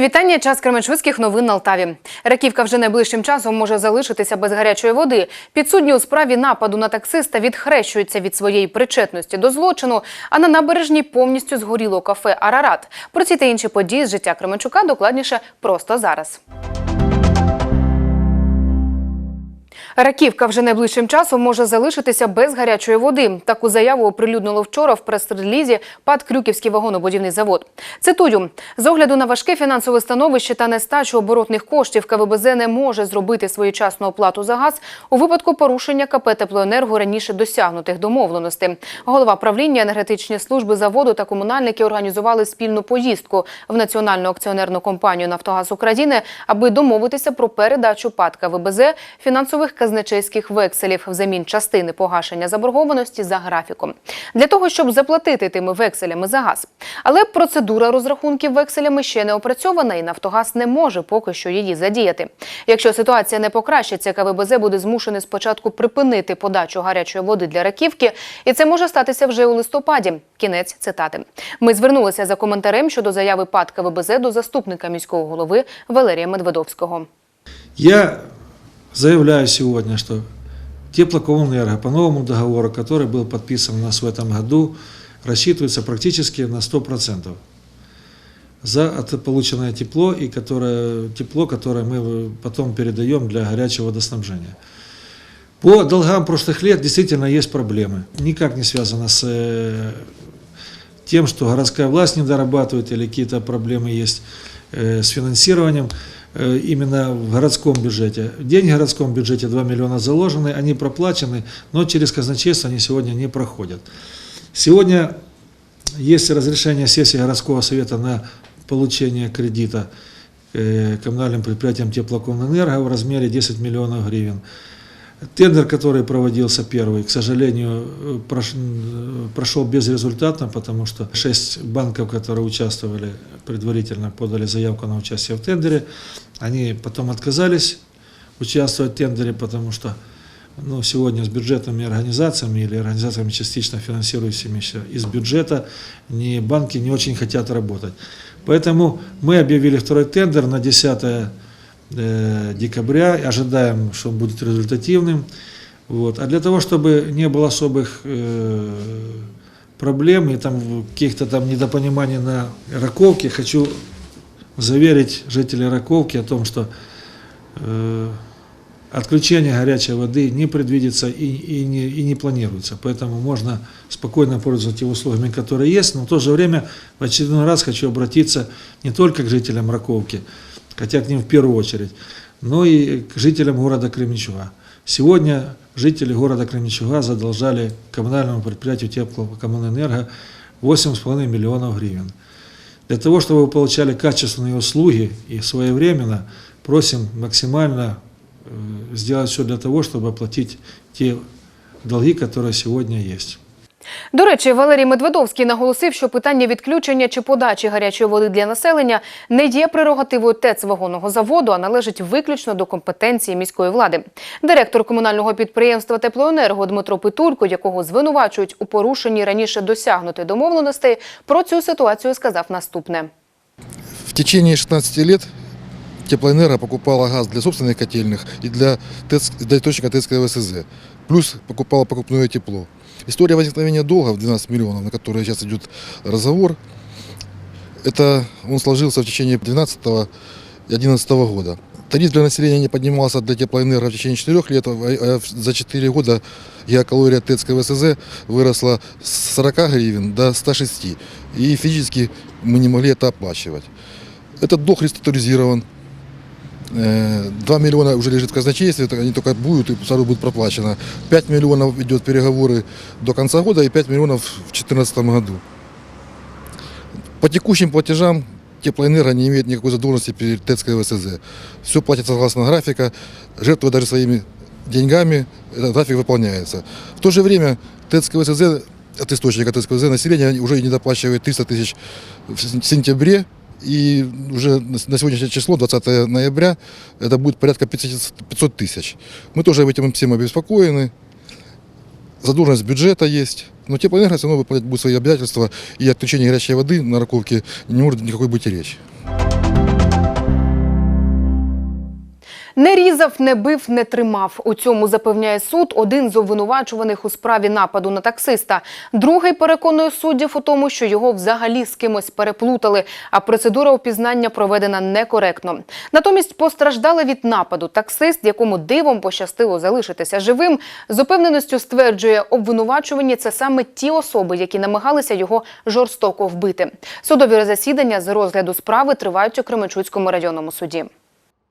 Вітання. Час Кременчуцьких новин на Алтаві. Раківка вже найближчим часом може залишитися без гарячої води. Підсудні у справі нападу на таксиста відхрещуються від своєї причетності до злочину. А на набережній повністю згоріло кафе Арарат. Про ці та інші події з життя Кременчука докладніше просто зараз. Раківка вже найближчим часом може залишитися без гарячої води. Таку заяву оприлюднило вчора в прес-релізі ПАД Крюківський вагонобудівний завод. Цитую: з огляду на важке фінансове становище та нестачу оборотних коштів КВБЗ не може зробити своєчасну оплату за газ у випадку порушення КП «Теплоенерго» раніше досягнутих домовленостей. Голова правління енергетичні служби заводу та комунальники організували спільну поїздку в національну акціонерну компанію «Нафтогаз України», аби домовитися про передачу ПАД КВБЗ фінансових казначейських векселів взамін частини погашення заборгованості за графіком. Для того, щоб заплатити тими векселями за газ. Але процедура розрахунків векселями ще не опрацьована і «Нафтогаз» не може поки що її задіяти. Якщо ситуація не покращиться, КВБЗ буде змушений спочатку припинити подачу гарячої води для раківки, і це може статися вже у листопаді. Кінець цитати. Ми звернулися за коментарем щодо заяви ПАД КВБЗ до заступника міського голови Валерія Медведовського. Я заявляю сегодня, что Теплокоммунэнерго по новому договору, который был подписан у нас в этом году, рассчитывается практически на 100% за полученное тепло и которое, тепло, которое мы потом передаем для горячего водоснабжения. По долгам прошлых лет действительно есть проблемы. Никак не связано с э, тем, что городская власть не дорабатывает или какие-то проблемы есть э, с финансированием э, именно в городском бюджете. Деньги в городском бюджете 2 миллиона заложены, они проплачены, но через казначейство они сегодня не проходят. Сегодня есть разрешение сессии городского совета на получение кредита э, коммунальным предприятиям Теплокоммунэнерго в размере 10 миллионов гривен. Тендер, который проводился первый, к сожалению, э, э, прошел безрезультатно, потому что шесть банков, которые участвовали предварительно, подали заявку на участие в тендере. Они потом отказались участвовать в тендере, потому что ну, сегодня с бюджетными организациями или организациями частично финансирующимися из бюджета не, банки не очень хотят работать. Поэтому мы объявили второй тендер на 10 э, декабря, и ожидаем, что он будет результативным. Вот. А для того, чтобы не было особых э, проблем и там каких-то там недопониманий на Раковке, хочу заверить жителей Раковки о том, что э, отключение горячей воды не предвидится и, и, не, и не планируется. Поэтому можно спокойно пользоваться теми услугами, которые есть. Но в то же время в очередной раз хочу обратиться не только к жителям Раковки, хотя к ним в первую очередь, но и к жителям города Кременчуга. Сегодня жители города Кременчуга задолжали коммунальному предприятию Теплокоммунэнерго 8,5 миллионов гривен. Для того, чтобы вы получали качественные услуги и своевременно, просим максимально э, сделать все для того, чтобы оплатить те долги, которые сегодня есть. До речі, Валерій Медведовський наголосив, що питання відключення чи подачі гарячої води для населення не є прерогативою ТЕЦ вагонного заводу, а належить виключно до компетенції міської влади. Директор комунального підприємства Теплоенерго Дмитро Питулько, якого звинувачують у порушенні раніше досягнутої домовленостей, про цю ситуацію сказав наступне. В течение 16 лет Теплоэнерго покупала газ для собственных котельных и для, ТЭЦ, для источника ТЭЦ КВСЗ. Плюс покупала покупное тепло. История возникновения долга в 12 миллионов, на которой сейчас идет разговор, это он сложился в течение 2012 и 2011 года. Тариф для населения не поднимался для теплоэнерго в течение 4 лет, а а за 4 года геокалория ТЭЦ КВСЗ выросла с 40 гривен до 106. И физически мы не могли это оплачивать. Этот долг реструктуризирован. Э, 2 миллиона уже лежит в казначействе, они только будут, и сразу будет проплачено. 5 миллионов идет переговоры до конца года и 5 миллионов в 2014 году. По текущим платежам Теплоэнерго не имеет никакой задолженности перед ТЭЦ КВСЗ. Все платится согласно графика, жертвуя даже своими деньгами, этот график выполняется. В то же время ТЭЦ КВСЗ, от источника ТЭЦ КВСЗ население уже не доплачивает 300 тысяч в сентябре, и уже на сегодняшнее число, 20 ноября, это будет порядка 500 500 тысяч. Мы тоже этим всем обеспокоены. Задолженность бюджета есть. Но теплоэнерго все равно выполнять будет свои обязательства, и отключение горячей воды на Раковке не может никакой быть и речи. Не різав, не бив, не тримав. У цьому запевняє суд один з обвинувачуваних у справі нападу на таксиста. Другий переконує суддів у тому, що його взагалі з кимось переплутали, а процедура опізнання проведена некоректно. Натомість постраждали від нападу таксист, якому дивом пощастило залишитися живим, з упевненістю стверджує, обвинувачувані це саме ті особи, які намагалися його жорстоко вбити. Судові засідання з розгляду справи тривають у Кременчуцькому районному суді.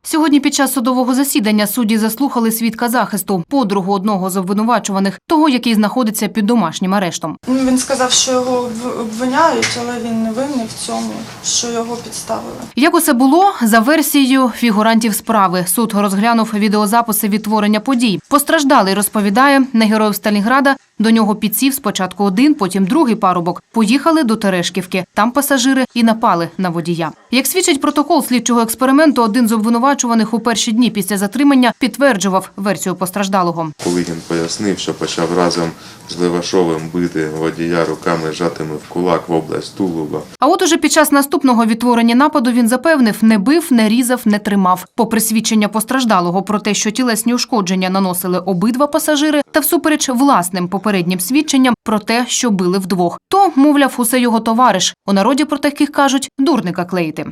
Сьогодні під час судового засідання судді заслухали свідка захисту, подругу одного з обвинувачуваних, того, який знаходиться під домашнім арештом. Він сказав, що його обвиняють, але він не винний в цьому, що його підставили. Як усе було за версією фігурантів справи, суд розглянув відеозаписи відтворення подій. Постраждалий розповідає не героїв Сталінграда. До нього підсів спочатку один, потім другий парубок. Поїхали до Терешківки. Там пасажири і напали на водія. Як свідчить протокол слідчого експерименту, один з обвинувачуваних у перші дні після затримання підтверджував версію постраждалого. Коли він пояснив, що почав разом з Левашовим бити водія руками жатими в кулак в область Тулуба. А от уже під час наступного відтворення нападу він запевнив, не бив, не різав, не тримав. Попри свідчення постраждалого про те, що тілесні ушкодження наносили обидва пасажири, та всупереч власним попереднім свідченням про те, що били вдвох. То, мовляв, усе його товариш. У народі про таких кажуть дурника клеїти.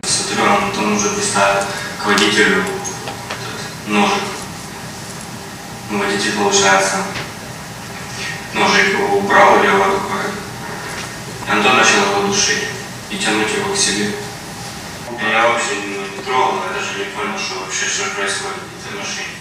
Уже приставил водителю ножик. Водитель, получается, ножик его убрал левой рукой. Антон начал его душить и тянуть его к себе. Я ну, не трогал, я даже не понял, что вообще что происходит в этой машине.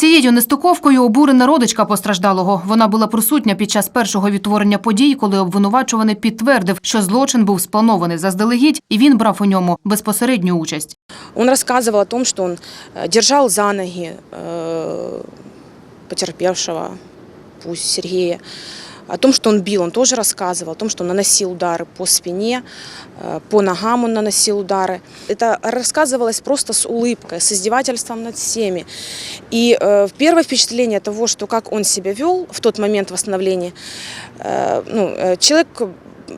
Цією нестуковкою обурена родичка постраждалого. Вона була присутня під час першого відтворення подій, коли обвинувачуваний підтвердив, що злочин був спланований заздалегідь, і він брав у ньому безпосередню участь. Он рассказывал о том, что он э, держал за ноги э, потерпевшего, пусть Сергея, о том, что он бил, он тоже рассказывал, о том, что он наносил удары по спине, э, по ногам он наносил удары. Это рассказывалось просто с улыбкой, с издевательством над всеми. И э, первое впечатление того, что как он себя вел в тот момент восстановления, э, ну, э, человек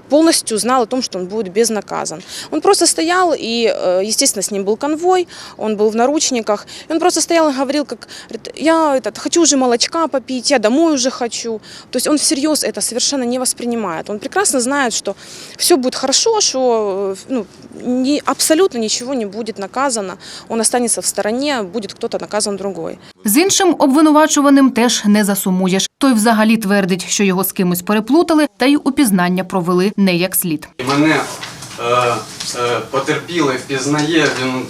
полностью знал о том, что он будет безнаказан. Он просто стоял, и, э, естественно, с ним был конвой, он был в наручниках, и он просто стоял и говорил, как, говорит, я этот, хочу уже молочка попить, я домой уже хочу. То есть он всерьез это совершенно не воспринимает. Он прекрасно знает, что все будет хорошо, что э, ну, ни- абсолютно ничего не будет наказано, он останется в стороне, будет кто-то наказан другой. З іншим обвинувачуваним теж не засумуєш. Той взагалі твердить, що його з кимось переплутали, та й упізнання провели не як слід. Мене е, е, потерпілий впізнає, він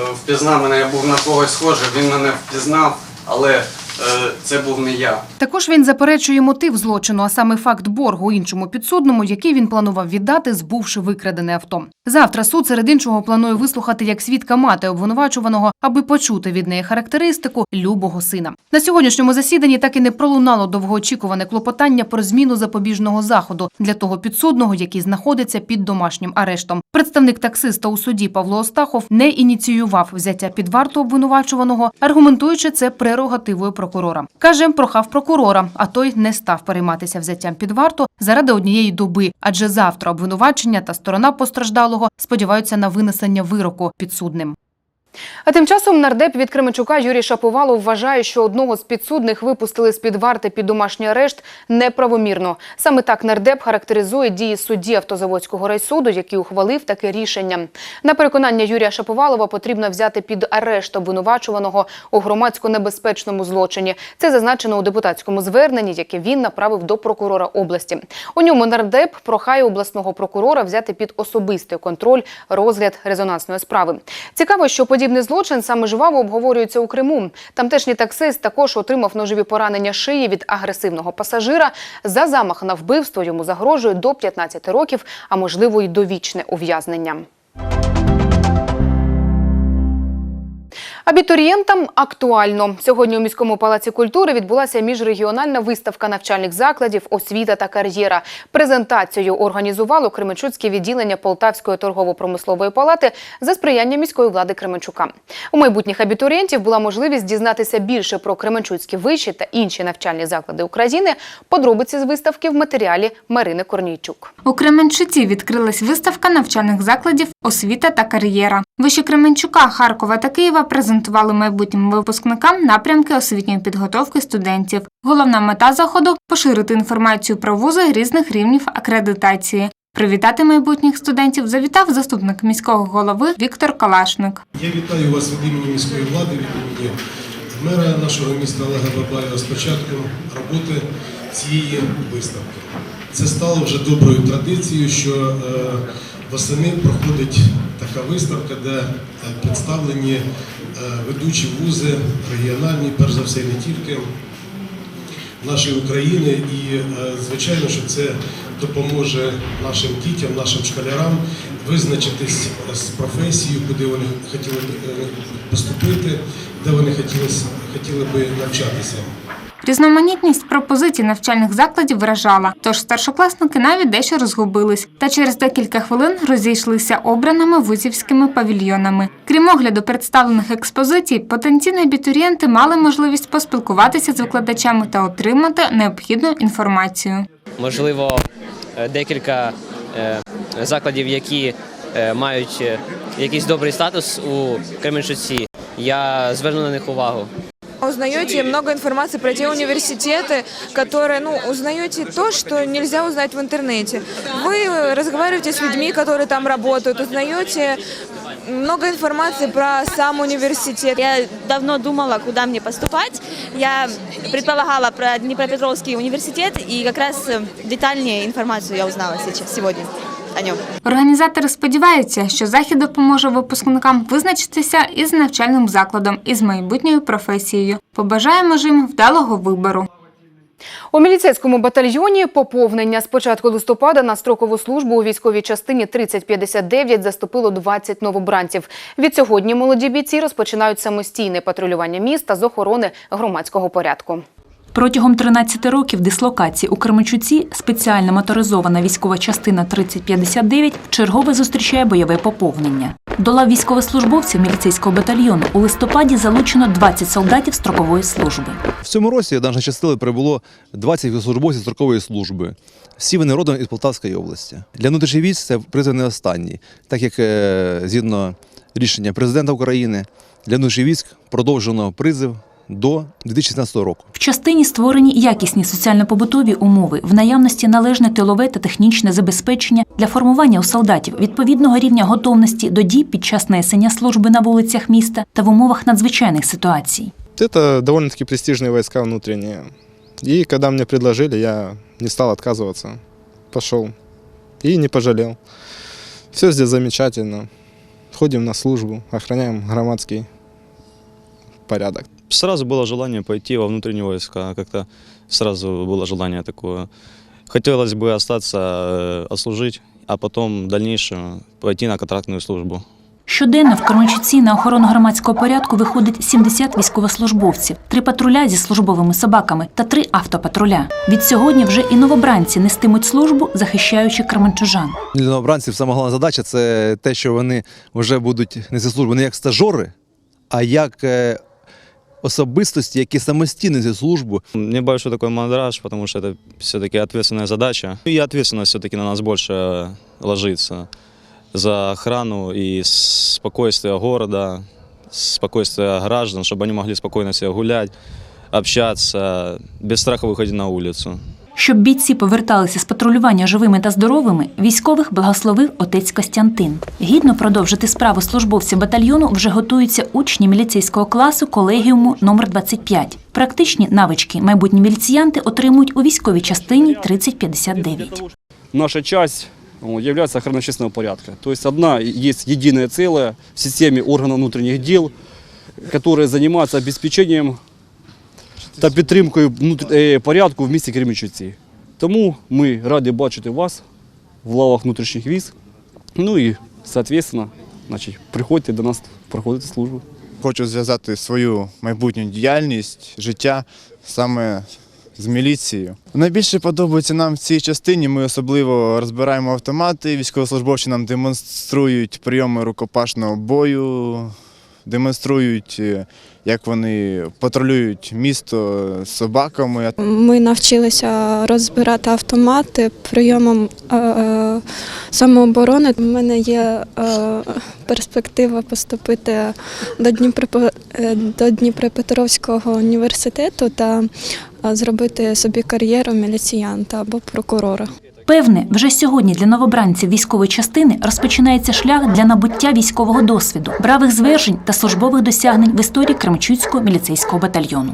е, впізнав мене, я був на когось схожий, він мене впізнав, але це був не я. Також він заперечує мотив злочину, а саме факт боргу іншому підсудному, який він планував віддати, збувши викрадене авто. Завтра суд серед іншого планує вислухати як свідка мати обвинувачуваного, аби почути від неї характеристику любого сина. На сьогоднішньому засіданні так і не пролунало довгоочікуване клопотання про зміну запобіжного заходу для того підсудного, який знаходиться під домашнім арештом. Представник таксиста у суді Павло Остахов не ініціював взяття під варту обвинувачуваного, аргументуючи це прерогативою прокурора. Каже, прохав прокурора, а той не став перейматися взяттям під варту заради однієї доби, адже завтра обвинувачення та сторона постраждалого сподіваються на винесення вироку підсудним. А тим часом нардеп від Кременчука Юрій Шаповалов вважає, що одного з підсудних випустили з під варти під домашній арешт неправомірно. Саме так нардеп характеризує дії судді автозаводського райсуду, який ухвалив таке рішення. На переконання Юрія Шаповалова потрібно взяти під арешт обвинувачуваного у громадсько небезпечному злочині. Це зазначено у депутатському зверненні, яке він направив до прокурора області. У ньому нардеп прохає обласного прокурора взяти під особистий контроль розгляд резонансної справи. Цікаво, що подібний злочин саме жваво обговорюється у Криму. Тамтешній таксист також отримав ножові поранення шиї від агресивного пасажира. За замах на вбивство йому загрожує до 15 років, а можливо й довічне ув'язнення. Абітурієнтам актуально. Сьогодні у міському палаці культури відбулася міжрегіональна виставка навчальних закладів «Освіта та кар'єра». Презентацію організувало Кременчуцьке відділення Полтавської торгово-промислової палати за сприяння міської влади Кременчука. У майбутніх абітурієнтів була можливість дізнатися більше про Кременчуцькі виші та інші навчальні заклади України. Подробиці з виставки в матеріалі Марини Корнійчук. У Кременчуці відкрилась виставка навчальних закладів освіта та кар'єра. Виші Кременчука, Харкова та Києва презентували майбутнім випускникам напрямки освітньої підготовки студентів. Головна мета заходу поширити інформацію про вузи різних рівнів акредитації. Привітати майбутніх студентів завітав заступник міського голови Віктор Калашник. Я вітаю вас від імені міської влади, від імені мера нашого міста Олега Бабаєва з початком роботи цієї виставки. Це стало вже доброю традицією, що е, восени проходить така виставка, де е, представлені е, ведучі вузи, регіональні, перш за все, не тільки нашої України. І, е, звичайно, що це допоможе нашим дітям, нашим школярам визначитись з професією, куди вони хотіли б поступити, де вони хотіли, хотіли би навчатися. Різноманітність пропозицій навчальних закладів вражала, тож старшокласники навіть дещо розгубились, та через декілька хвилин розійшлися обраними вузівськими павільйонами. Крім огляду представлених експозицій, потенційні абітурієнти мали можливість поспілкуватися з викладачами та отримати необхідну інформацію. можливо, е, декілька е, закладів, які е, мають якийсь добрий статус у Кременчуці. Я зверну на них увагу Узнаете много информации про те университеты, которые, ну, узнаете то, что нельзя узнать в интернете. Вы разговариваете с людьми, которые там работают, узнаете много информации про сам университет. Я давно думала, куда мне поступать. Я предполагала про Днепропетровский университет, и как раз э, детальнее информацию я узнала сейчас, сегодня о нем. Організатори сподіваються, що захід допоможе випускникам визначитися із навчальним закладом і з майбутньою професією. Побажаємо ж їм вдалого вибору. У міліцейському батальйоні поповнення з початку листопада на строкову службу у військовій частині 3059 заступило 20 новобранців. Від сьогодні молоді бійці розпочинають самостійне патрулювання міста з охорони громадського порядку. Протягом 13 років дислокації у Кременчуці спеціальна моторизована військова частина 3059 вчергове зустрічає бойове поповнення. До лав військовослужбовців міліцейського батальйону у листопаді залучено 20 солдатів строкової служби. В цьому році до нашої частини прибуло 20 службовців строкової служби. Всі вони родом із Полтавської області. Для внутрішніх військ це призов не останній, так як е, згідно рішення президента України для внутрішніх військ продовжено призив до 2016 року. В частині створені якісні соціально-побутові умови, в наявності належне тилове та технічне забезпечення для формування у солдатів відповідного рівня готовності до дій під час несення служби на вулицях міста та в умовах надзвичайних ситуацій. Это довольно-таки престижные войска внутренние. И когда мне предложили, я не стал отказываться. Пошел. И не пожалел. Все здесь замечательно. Ходим на службу, охраняем громадский порядок. Сразу было желание пойти во внутренние войска, как-то сразу было желание такое. Хотелось бы остаться, э, отслужить, а потом в дальнейшем пойти на контрактную службу. Щоденно в Кременчуці на охорону громадського порядку виходить 70 військовослужбовців, три патруля зі службовими собаками та три автопатруля. Від сьогодні вже і новобранці нестимуть службу, захищаючи кременчужан. Для новобранців сама головна задача це те, що вони вже будуть нести службу не як стажори, а як е, особистості, які самостійно несуть службу. Небольшой такой мандраж, потому что это все-таки ответственная задача. И ответственность все-таки на нас больше ложится за охрану и спокойствие города, спокойствие граждан, чтобы они могли спокойно себе гулять, общаться, без страха выходить на улицу. Щоб бійці поверталися з патрулювання живими та здоровими, військових благословив отець Костянтин. Гідно продовжити справу службовців батальйону вже готуються учні міліцейського класу колегіуму номер 25. Практичні навички майбутні міліціянти отримують у військовій частині 3059. наша часть ну, является охраной общественного порядка. То есть одна есть единое целое в системе органов внутренних дел, которые занимаются обеспечением та підтримкою е, порядку в місті Кременчуці. Тому ми раді бачити вас в лавах внутрішніх військ. Ну і, соответственно, значить, приходьте до нас проходити службу. Хочу зв'язати свою майбутню діяльність, життя саме з міліцією. Найбільше подобається нам в цій частині. Ми особливо розбираємо автомати. Військовослужбовці нам демонструють прийоми рукопашного бою, демонструють, е, як вони патрулюють місто з собаками. Ми навчилися розбирати автомати прийомом е, е, самооборони. У мене є перспектива поступити до, до Дніпропетровського університету та зробити собі кар'єру міліціянта або прокурора. Певне, вже сьогодні для новобранців військової частини розпочинається шлях для набуття військового досвіду, бравих звержень та службових досягнень в історії Кремчуцького міліцейського батальйону.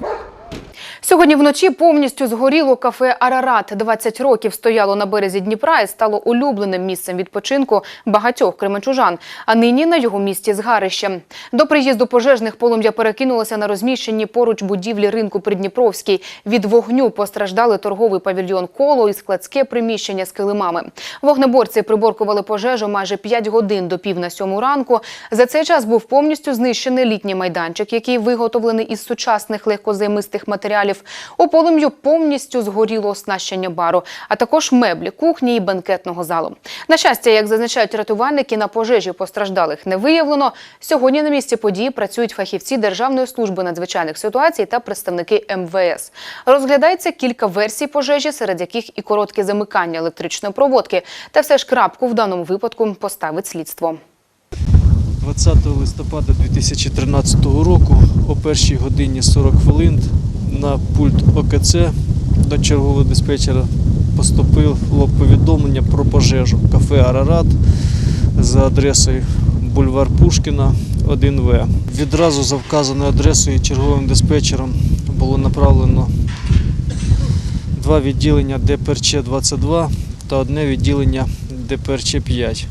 Сьогодні вночі повністю згоріло кафе Арарат. 20 років стояло на березі Дніпра і стало улюбленим місцем відпочинку багатьох кременчужан. А нині на його місці згарище. До приїзду пожежних полум'я перекинулося на розміщені поруч будівлі ринку Придніпровський. Від вогню постраждали торговий павільйон коло і складське приміщення з килимами. Вогнеборці приборкували пожежу майже 5 годин до пів на сьому ранку. За цей час був повністю знищений літній майданчик, який виготовлений із сучасних легкозаймистих матеріалів. У полум'ю повністю згоріло оснащення бару, а також меблі, кухні і бенкетного залу. На щастя, як зазначають рятувальники, на пожежі постраждалих не виявлено. Сьогодні на місці події працюють фахівці Державної служби надзвичайних ситуацій та представники МВС. Розглядається кілька версій пожежі, серед яких і коротке замикання електричної проводки. Та все ж крапку в даному випадку поставить слідство. 20 листопада 2013 року о першій годині 40 хвилин на пульт ОКЦ до чергового диспетчера поступило повідомлення про пожежу кафе Арарат за адресою бульвар Пушкіна 1В. Відразу за вказаною адресою черговим диспетчером було направлено два відділення ДПРЧ 22 та одне відділення ДПРЧ 5.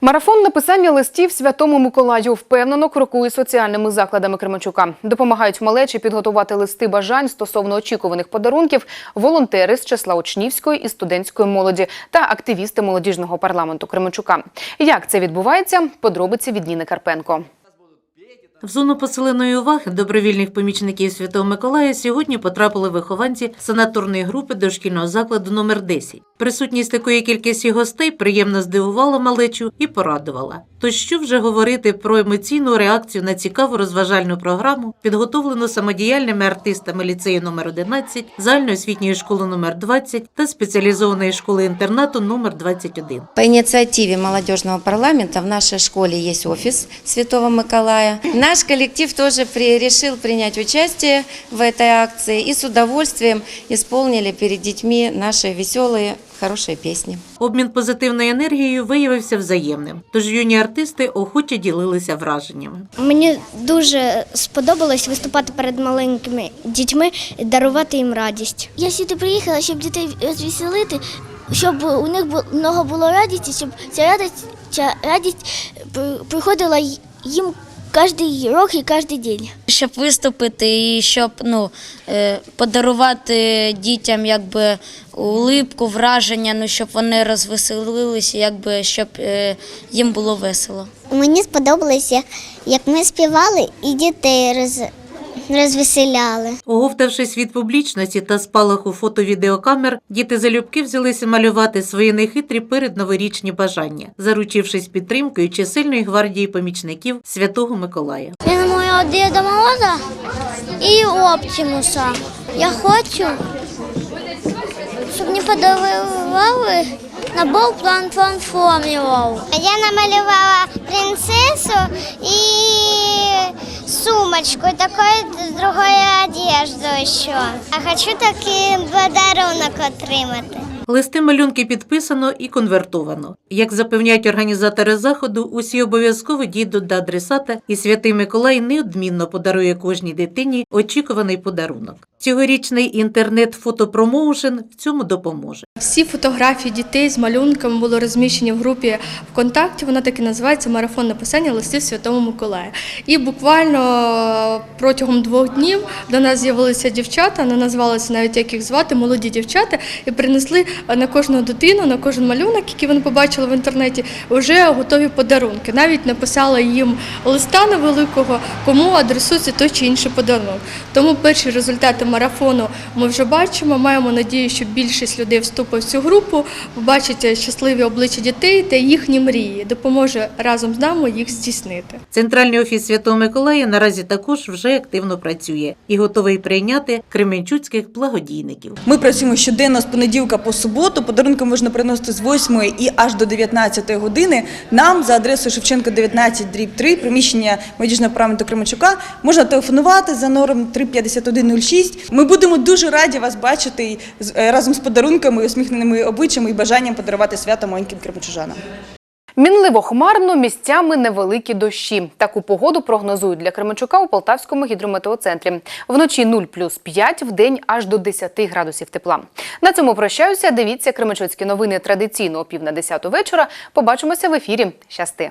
Марафон написання листів Святому Миколаю впевнено крокує соціальними закладами Кременчука. Допомагають малечі підготувати листи бажань стосовно очікуваних подарунків волонтери з числа учнівської і студентської молоді та активісти молодіжного парламенту Кременчука. Як це відбувається? Подробиці від Ніни Карпенко. В зону посиленої уваги добровільних помічників Святого Миколая сьогодні потрапили вихованці санаторної групи дошкільного закладу номер 10. Присутність такої кількості гостей приємно здивувала малечу і порадувала. То що вже говорити про емоційну реакцію на цікаву розважальну програму, підготовлену самодіяльними артистами ліцею номер 11, загальноосвітньої школи номер 20 та спеціалізованої школи інтернату номер 21. По инициативе молодежного парламента в нашей школе есть офис Святого Миколая. Наш коллектив тоже при- решил принять участие в этой акции и с удовольствием исполнили перед детьми наши веселые, хорошие песни. Обмін позитивною енергією виявився взаємним, тож юні артисти охоче ділилися враженнями. Мені дуже сподобалось виступати перед маленькими дітьми дарувати їм радість. Я сюди приїхала, щоб дітей розвеселити, щоб у них много було радості, щоб ця радість, ця радість приходила їм кожен рок і кожен день. Щоб виступити і щоб ну, е, подарувати дітям якби улипку, враження, ну, щоб вони розвеселилися, якби, щоб е, їм було весело. Мені сподобалося, як ми співали і дітей роз... розвеселяли. Оговтавшись від публічності та спалаху фото-відеокамер, діти залюбки взялися малювати свої нехитрі передноворічні бажання, заручившись підтримкою чисельної гвардії помічників Святого Миколая. Я намалювала Деда Мороза і Оптимуса. Я хочу, щоб мені подарували набор план трансформерів. Я намалювала принцесу і сумочку, такою з другою одеждою ще. А хочу такий подарунок отримати. Листи малюнки підписано і конвертовано. Як запевняють організатори заходу, усі обов'язково дійдуть до адресата, і святий Миколай неодмінно подарує кожній дитині очікуваний подарунок. Цьогорічний інтернет-фотопромоушен в цьому допоможе. Всі фотографії дітей з малюнками були розміщені в групі ВКонтакті. Вона так і називається Марафон написання листів Святому Миколаю. І буквально протягом двох днів до нас з'явилися дівчата, не назвалися навіть як їх звати, молоді дівчата, і принесли на кожну дитину, на кожен малюнок, який вони побачили в інтернеті, вже готові подарунки. Навіть написали їм листа невеликого, кому адресується той чи інший подарунок. Тому перші результати марафону ми вже бачимо. Маємо надію, що більшість людей вступить в цю групу, побачить щасливі обличчя дітей та їхні мрії, допоможе разом з нами їх здійснити. Центральний офіс Святого Миколая наразі також вже активно працює і готовий прийняти кременчуцьких благодійників. Ми працюємо щоденно з понеділка по суботу. Подарунки можна приносити з 8 і аж до 19 години. Нам за адресою Шевченка 19, дріб 3, приміщення медичного парламенту Кременчука, можна телефонувати за номером 35106. Ми будемо дуже раді вас бачити е, разом з подарунками, усміхненими обличчями і бажанням подарувати свято маленьким кременчужанам. Мінливо хмарно, місцями невеликі дощі. Таку погоду прогнозують для Кременчука у Полтавському гідрометеоцентрі. Вночі 0 плюс 5, вдень аж до 10 градусів тепла. На цьому прощаюся. Дивіться Кременчуцькі новини традиційно о пів на 10 вечора. Побачимося в ефірі. Щасти!